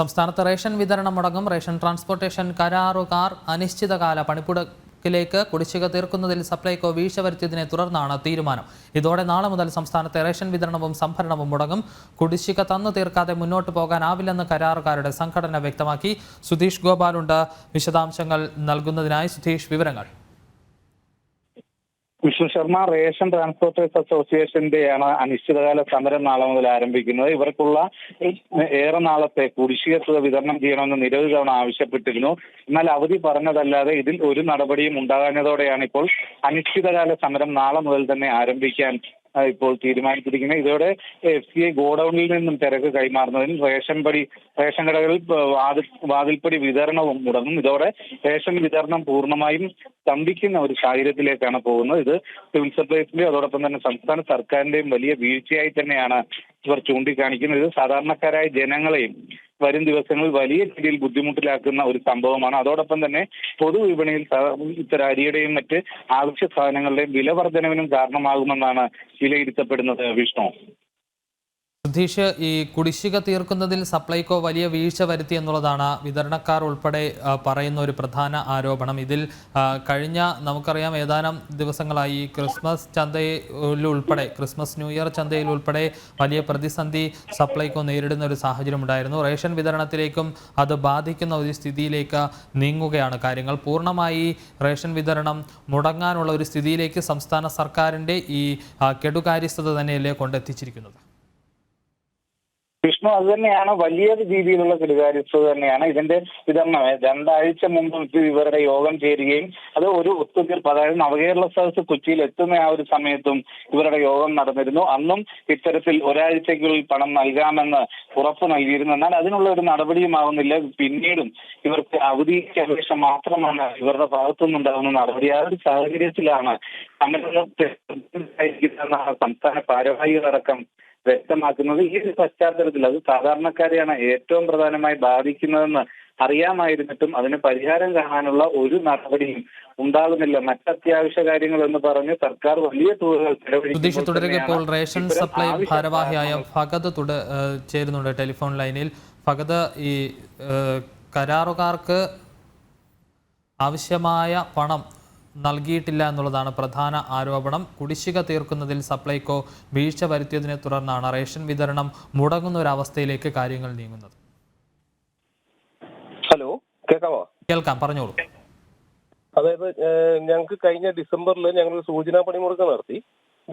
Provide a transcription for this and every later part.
സംസ്ഥാനത്ത് റേഷൻ വിതരണം മുടങ്ങും. Ration transportation കരാറുകാർ അനിശ്ചിതകാല പണിപ്പുടക്കിലേക്ക് കുടിശ്ശിക തീർക്കുന്നതിൽ സപ്ലൈകോ വീഴ്ച വരുത്തിയതിനെ തുടർന്നാണ് തീരുമാനം. ഇതോടെ നാളെ മുതൽ സംസ്ഥാനത്തെ റേഷൻ വിതരണവും സംഭരണവും മുടങ്ങും. കുടിശ്ശിക തന്നു തീർക്കാതെ മുന്നോട്ട് പോകാനാവില്ലെന്ന് കരാറുകാരുടെ സംഘടന വ്യക്തമാക്കി. സുധീഷ് ഗോപാലുണ്ട്. വിശദാംശങ്ങൾ നൽകുന്നതിനായി സുധീഷ് വിവരങ്ങൾ. വിഷ്ണു ശർമ്മ റേഷൻ ട്രാൻസ്പോർട്ടേഴ്സ് അസോസിയേഷന്റെയാണ് അനിശ്ചിതകാല സമരം നാളെ മുതൽ ആരംഭിക്കുന്നത്. ഇവർക്കുള്ള ഏറെ നാളത്തെ കുടിശ്ശിക തുക വിതരണം ചെയ്യണമെന്ന് നിരവധി തവണ ആവശ്യപ്പെട്ടിരുന്നു. എന്നാൽ അവധി പറഞ്ഞതല്ലാതെ ഇതിൽ ഒരു നടപടിയും ഉണ്ടാകാഞ്ഞതോടെയാണ് ഇപ്പോൾ അനിശ്ചിതകാല സമരം നാളെ മുതൽ തന്നെ ആരംഭിക്കാൻ ഇപ്പോൾ തീരുമാനിച്ചിരിക്കുന്നത് ഇതോടെ എഫ് സി ഐ ഗോഡൌണിൽ നിന്നും തിരക്ക് കൈമാറുന്നതിനും റേഷൻ പടി റേഷൻ കടകളിൽ വാതിൽ വാതിൽപ്പടി വിതരണവും മുടങ്ങും. ഇതോടെ റേഷൻ വിതരണം പൂർണമായും സ്തംഭിക്കുന്ന ഒരു സാഹചര്യത്തിലേക്കാണ് പോകുന്നത്. ഇത് സിവിൽ സപ്ലൈസിന്റെയും അതോടൊപ്പം തന്നെ സംസ്ഥാന സർക്കാരിന്റെയും വലിയ വീഴ്ചയായി തന്നെയാണ് ഇവർ ചൂണ്ടിക്കാണിക്കുന്നത് സാധാരണക്കാരായ ജനങ്ങളെയും വരും ദിവസങ്ങളിൽ വലിയ രീതിയിൽ ബുദ്ധിമുട്ടിലാക്കുന്ന ഒരു സംഭവമാണ്. അതോടൊപ്പം തന്നെ പൊതുവിപണിയിൽ ഇത്തരം അരിയുടെയും മറ്റ് ആവശ്യ സാധനങ്ങളുടെയും വില വർധനവിനും കാരണമാകുമെന്നാണ് വിലയിരുത്തപ്പെടുന്നത് വിഷ്ണു. സുധീഷ് ഈ കുടിശ്ശിക തീർക്കുന്നതിൽ സപ്ലൈകോ വലിയ വീഴ്ച വരുത്തി എന്നുള്ളതാണ് വിതരണക്കാർ ഉൾപ്പെടെ പറയുന്ന ഒരു പ്രധാന ആരോപണം. ഇതിൽ കഴിഞ്ഞ നമുക്കറിയാം ഏതാനും ദിവസങ്ങളായി ക്രിസ്മസ് ചന്തയിൽ ഉൾപ്പെടെ ക്രിസ്മസ് ന്യൂ ഇയർ ചന്തയിൽ ഉൾപ്പെടെ വലിയ പ്രതിസന്ധി സപ്ലൈകോ നേരിടുന്ന ഒരു സാഹചര്യം ഉണ്ടായിരുന്നു റേഷൻ വിതരണത്തിലേക്കും അത് ബാധിക്കുന്ന ഒരു സ്ഥിതിയിലേക്ക് നീങ്ങുകയാണ് കാര്യങ്ങൾ. പൂർണമായി റേഷൻ വിതരണം മുടങ്ങാനുള്ള ഒരു സ്ഥിതിയിലേക്ക് സംസ്ഥാന സർക്കാരിന്റെ ഈ കെടുകാര്യസ്ഥത തന്നെയല്ലേ കൊണ്ടെത്തിച്ചിരിക്കുന്നത്? വിഷ്ണു അത് തന്നെയാണ് വലിയ രീതിയിലുള്ള കെടുകാര്യസ്ഥത തന്നെയാണ്. ഇതിന്റെ വിതരണം രണ്ടാഴ്ച മുമ്പ് ഇവരുടെ യോഗം ചേരുകയും അത് ഒരു ഒത്തുതീർപ്പ് അതായത് നവകേരള സദസ് കൊച്ചിയിൽ എത്തുന്ന ആ ഒരു സമയത്തും ഇവരുടെ യോഗം നടന്നിരുന്നു. അന്നും ഇത്തരത്തിൽ ഒരാഴ്ചയ്ക്കുള്ളിൽ പണം നൽകാമെന്ന് ഉറപ്പ് നൽകിയിരുന്നു. എന്നാൽ അതിനുള്ള ഒരു നടപടിയുമാവുന്നില്ല പിന്നീടും ഇവർക്ക് അവധിക്ക് അപേക്ഷ മാത്രമാണ് ഇവരുടെ ഭാഗത്തുനിന്നുണ്ടാകുന്ന നടപടി. ആ ഒരു സാഹചര്യത്തിലാണ് സംസ്ഥാന ഭാരവാഹികളടക്കം വ്യക്തമാക്കുന്നത് ഈ ഒരു പശ്ചാത്തലത്തിൽ അത് സാധാരണക്കാരെയാണ് ഏറ്റവും പ്രധാനമായി ബാധിക്കുന്നതെന്ന് അറിയാമായിരുന്നിട്ടും അതിന് പരിഹാരം കാണാനുള്ള ഒരു നടപടിയും ഉണ്ടാകുന്നില്ല. മറ്റത്യാവശ്യ കാര്യങ്ങൾ എന്ന് പറഞ്ഞ് സർക്കാർ വലിയ തുകകൾ തന്നെയാണ് റേഷൻ സപ്ലൈ ഭാരവാഹിയായ ഫഗത് തുട ചേരുന്നുണ്ട് ടെലിഫോൺ ലൈനിൽ. ഫഗത് ഈ കരാറുകാർക്ക് ആവശ്യമായ പണം നൽകിയിട്ടില്ല എന്നുള്ളതാണ് പ്രധാന ആരോപണം. കുടിശ്ശിക തീർക്കുന്നതിൽ സപ്ലൈകോ വീഴ്ച വരുത്തിയതിനെ തുടർന്നാണ് റേഷൻ വിതരണം മുടങ്ങുന്ന ഒരു അവസ്ഥയിലേക്ക് കാര്യങ്ങൾ നീങ്ങുന്നത്. ഹലോ കേൾക്കാമോ കേൾക്കാം പറഞ്ഞോളൂ. അതായത് ഞങ്ങൾക്ക് കഴിഞ്ഞ ഡിസംബറിൽ ഞങ്ങൾ സൂചനാ പണിമുടക്ക് നടത്തി.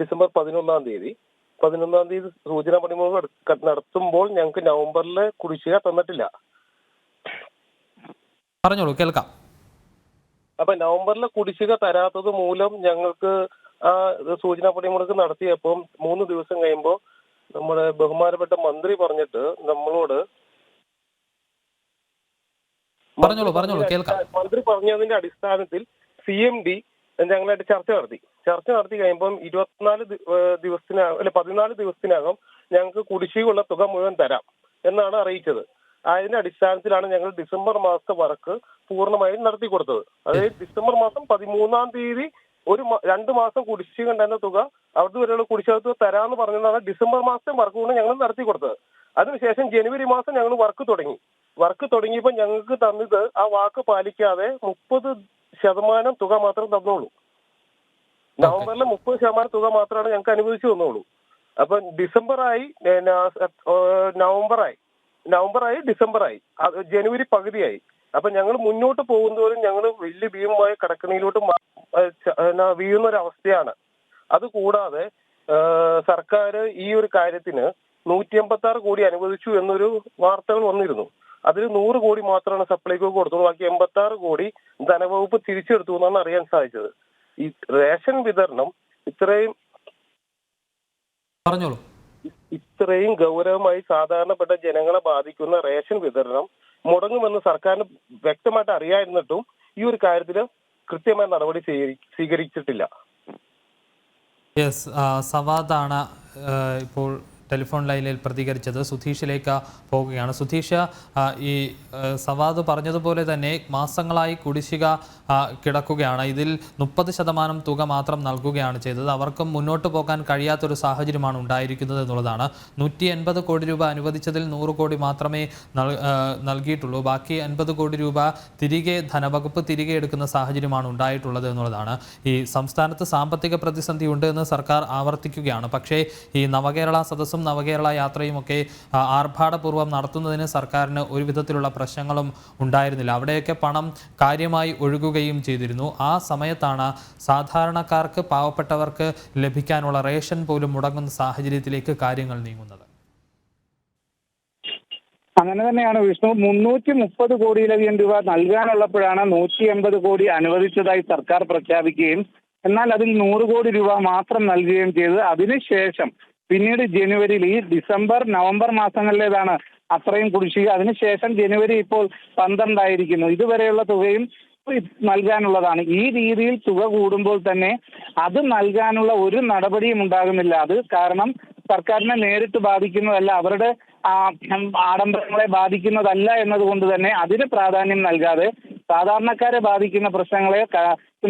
ഡിസംബർ പതിനൊന്നാം തീയതി. പതിനൊന്നാം തീയതി സൂചനാ പണിമുടക്ക് നടത്തുമ്പോൾ ഞങ്ങൾക്ക് നവംബറിൽ കുടിശ്ശിക തന്നിട്ടില്ല. പറഞ്ഞോളൂ കേൾക്കാം. അപ്പൊ നവംബറിൽ കുടിശ്ശിക തരാത്തത് മൂലം ഞങ്ങൾക്ക് ആ സൂചനാ പണിമുടക്ക് നടത്തിയപ്പോൾ മൂന്ന് ദിവസം കഴിയുമ്പോൾ നമ്മുടെ ബഹുമാനപ്പെട്ട മന്ത്രി പറഞ്ഞിട്ട് നമ്മളോട് പറഞ്ഞോളൂ പറഞ്ഞോളൂ കേൾക്കാം. മന്ത്രി പറഞ്ഞതിന്റെ അടിസ്ഥാനത്തിൽ സി എം ഡി ഞങ്ങളായിട്ട് ചർച്ച നടത്തി. ചർച്ച നടത്തി കഴിയുമ്പം ഇരുപത്തിനാല് ദിവസത്തിനകം അല്ലെ പതിനാല് ദിവസത്തിനകം ഞങ്ങൾക്ക് കുടിശ്ശികയുള്ള തുക മുഴുവൻ തരാം എന്നാണ് അറിയിച്ചത്. അതിന്റെ അടിസ്ഥാനത്തിലാണ് ഞങ്ങൾ ഡിസംബർ മാസത്തെ വർക്ക് പൂർണമായും നടത്തി കൊടുത്തത്. അതായത് ഡിസംബർ മാസം പതിമൂന്നാം തീയതി ഒരു രണ്ട് മാസം കുടിശ്ശിക ഉണ്ടായിരുന്ന തുക അവിടുത്തെ വരെയുള്ള കുടിശ്ശിക തുക തരാമെന്ന് പറഞ്ഞതാണ് ഡിസംബർ മാസത്തെ വർക്ക് കൊണ്ട് ഞങ്ങൾ നടത്തി കൊടുത്തത്. അതിനുശേഷം ജനുവരി മാസം ഞങ്ങൾ വർക്ക് തുടങ്ങി. വർക്ക് തുടങ്ങിയപ്പോൾ ഞങ്ങൾക്ക് തന്നത് ആ വാക്ക് പാലിക്കാതെ മുപ്പത് ശതമാനം തുക മാത്രം തന്നോളൂ. നവംബറിലെ മുപ്പത് ശതമാനം തുക മാത്രമാണ് ഞങ്ങൾക്ക് അനുവദിച്ചു തന്നോളൂ. അപ്പൊ ഡിസംബറായി നവംബറായി. നവംബറായി ഡിസംബറായി. ജനുവരി പകുതിയായി. അപ്പൊ ഞങ്ങൾ മുന്നോട്ട് പോകുന്നതോറും ഞങ്ങൾ വലിയ ഭീമമായ കടക്കണിയിലോട്ട് വീഴുന്ന ഒരു അവസ്ഥയാണ് അതുകൂടാതെ സർക്കാർ ഈ ഒരു കാര്യത്തിന് നൂറ്റി എൺപത്തി ആറ് കോടി അനുവദിച്ചു എന്നൊരു വാർത്തകൾ വന്നിരുന്നു. അതിൽ നൂറ് കോടി മാത്രമാണ് സപ്ലൈകോ കൊടുത്തത്. ബാക്കി എൺപത്തി ആറ് കോടി ധനവകുപ്പ് തിരിച്ചെടുത്തു എന്നാണ് അറിയാൻ സാധിച്ചത്. ഈ റേഷൻ വിതരണം ഇത്രയും പറഞ്ഞോളൂ. ഇത്രയും ഗൗരവമായി സാധാരണപ്പെട്ട ജനങ്ങളെ ബാധിക്കുന്ന റേഷൻ വിതരണം മുടങ്ങുമെന്ന് സർക്കാരിന് വ്യക്തമായിട്ട് അറിയായിരുന്നിട്ടും ഈ ഒരു കാര്യത്തിൽ കൃത്യമായ നടപടി സ്വീകരി- സ്വീകരിച്ചിട്ടില്ല. യെസ് സവാദാണ് ഇപ്പോൾ ടെലിഫോൺ ലൈനിൽ പ്രതികരിച്ചത് സുധീഷിലേക്ക് പോവുകയാണ് സുധീഷ് ഈ സവാദ് പറഞ്ഞതുപോലെ തന്നെ മാസങ്ങളായി കുടിശ്ശിക കിടക്കുകയാണ്. ഇതിൽ മുപ്പത് ശതമാനം തുക മാത്രം നൽകുകയാണ് ചെയ്തത്. അവർക്കും മുന്നോട്ട് പോകാൻ കഴിയാത്തൊരു സാഹചര്യമാണ് ഉണ്ടായിരിക്കുന്നത് എന്നുള്ളതാണ്. നൂറ്റി എൺപത് കോടി രൂപ അനുവദിച്ചതിൽ നൂറ് കോടി മാത്രമേ നൽ- നൽകിയിട്ടുള്ളൂ. ബാക്കി അൻപത് കോടി രൂപ തിരികെ ധനവകുപ്പ് തിരികെ എടുക്കുന്ന സാഹചര്യമാണ് ഉണ്ടായിട്ടുള്ളത് എന്നുള്ളതാണ്. ഈ സംസ്ഥാനത്ത് സാമ്പത്തിക പ്രതിസന്ധി ഉണ്ട് എന്ന് സർക്കാർ ആവർത്തിക്കുകയാണ്. പക്ഷേ ഈ നവകേരള സദസ്സും നവകേരള യാത്രയുമൊക്കെ ആർഭാടപൂർവം നടത്തുന്നതിന് സർക്കാരിന് ഒരു വിധത്തിലുള്ള പ്രശ്നങ്ങളും ഉണ്ടായിരുന്നില്ല. അവിടെയൊക്കെ പണം കാര്യമായി ഒഴുകുകയും ചെയ്തിരുന്നു. ആ സമയത്താണ് സാധാരണക്കാർക്ക് പാവപ്പെട്ടവർക്ക് ലഭിക്കാനുള്ള റേഷൻ പോലും മുടങ്ങുന്ന സാഹചര്യത്തിലേക്ക് കാര്യങ്ങൾ നീങ്ങുന്നത്. അങ്ങനെ തന്നെയാണ് വിഷ്ണു. മുന്നൂറ്റി മുപ്പത് കോടിയിലധികം രൂപ നൽകാനുള്ളപ്പോഴാണ് നൂറ്റി എൺപത് കോടി അനുവദിച്ചതായി സർക്കാർ പ്രഖ്യാപിക്കുകയും എന്നാൽ അതിൽ നൂറ് കോടി രൂപ മാത്രം നൽകുകയും ചെയ്ത് അതിനുശേഷം പിന്നീട് ജനുവരിയിൽ ഈ ഡിസംബർ നവംബർ മാസങ്ങളിലേതാണ് അത്രയും കുടിശ്ശിക. അതിനുശേഷം ജനുവരി ഇപ്പോൾ പന്ത്രണ്ടായിരിക്കുന്നു. ഇതുവരെയുള്ള തുകയും നൽകാനുള്ളതാണ്. ഈ രീതിയിൽ തുക കൂടുമ്പോൾ തന്നെ അത് നൽകാനുള്ള ഒരു നടപടിയും ഉണ്ടാകുന്നില്ല. അത് കാരണം സർക്കാരിനെ നേരിട്ട് ബാധിക്കുന്നതല്ല അവരുടെ ആഡംബരങ്ങളെ ബാധിക്കുന്നതല്ല എന്നതുകൊണ്ട് തന്നെ അതിന് പ്രാധാന്യം നൽകാതെ സാധാരണക്കാരെ ബാധിക്കുന്ന പ്രശ്നങ്ങളെ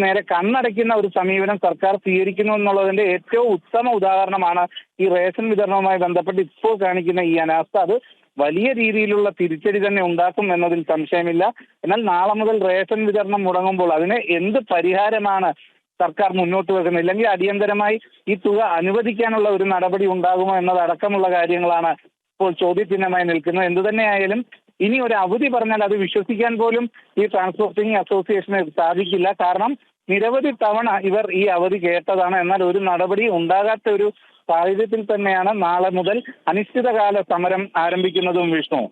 നേരെ കണ്ണടയ്ക്കുന്ന ഒരു സമീപനം സർക്കാർ സ്വീകരിക്കുന്നു എന്നുള്ളതിന്റെ ഏറ്റവും ഉത്തമ ഉദാഹരണമാണ് ഈ റേഷൻ വിതരണവുമായി ബന്ധപ്പെട്ട് ഇപ്പോൾ കാണിക്കുന്ന ഈ അനാസ്ഥ. അത് വലിയ രീതിയിലുള്ള തിരിച്ചടി തന്നെ ഉണ്ടാക്കും എന്നതിൽ സംശയമില്ല. എന്നാൽ നാളെ മുതൽ റേഷൻ വിതരണം മുടങ്ങുമ്പോൾ അതിന് എന്ത് പരിഹാരമാണ് സർക്കാർ മുന്നോട്ട് വെക്കുന്നത്? ഇല്ലെങ്കിൽ അടിയന്തരമായി ഈ തുക അനുവദിക്കാനുള്ള ഒരു നടപടി ഉണ്ടാകുമോ എന്നതടക്കമുള്ള കാര്യങ്ങളാണ് ഇപ്പോൾ ചോദ്യചിഹ്നമായി നിൽക്കുന്നത്. എന്തു തന്നെയായാലും ഇനി ഒരു അവധി പറഞ്ഞാൽ അത് വിശ്വസിക്കാൻ പോലും ഈ ട്രാൻസ്പോർട്ടിംഗ് അസോസിയേഷന് സാധിക്കില്ല. കാരണം നിരവധി തവണ ഇവർ ഈ അവധി കേട്ടതാണ്. എന്നാൽ ഒരു നടപടി ഉണ്ടാകാത്ത ഒരു സാഹചര്യത്തിൽ തന്നെയാണ് നാളെ മുതൽ അനിശ്ചിതകാല സമരം ആരംഭിക്കുന്നതും വിഷ്ണു.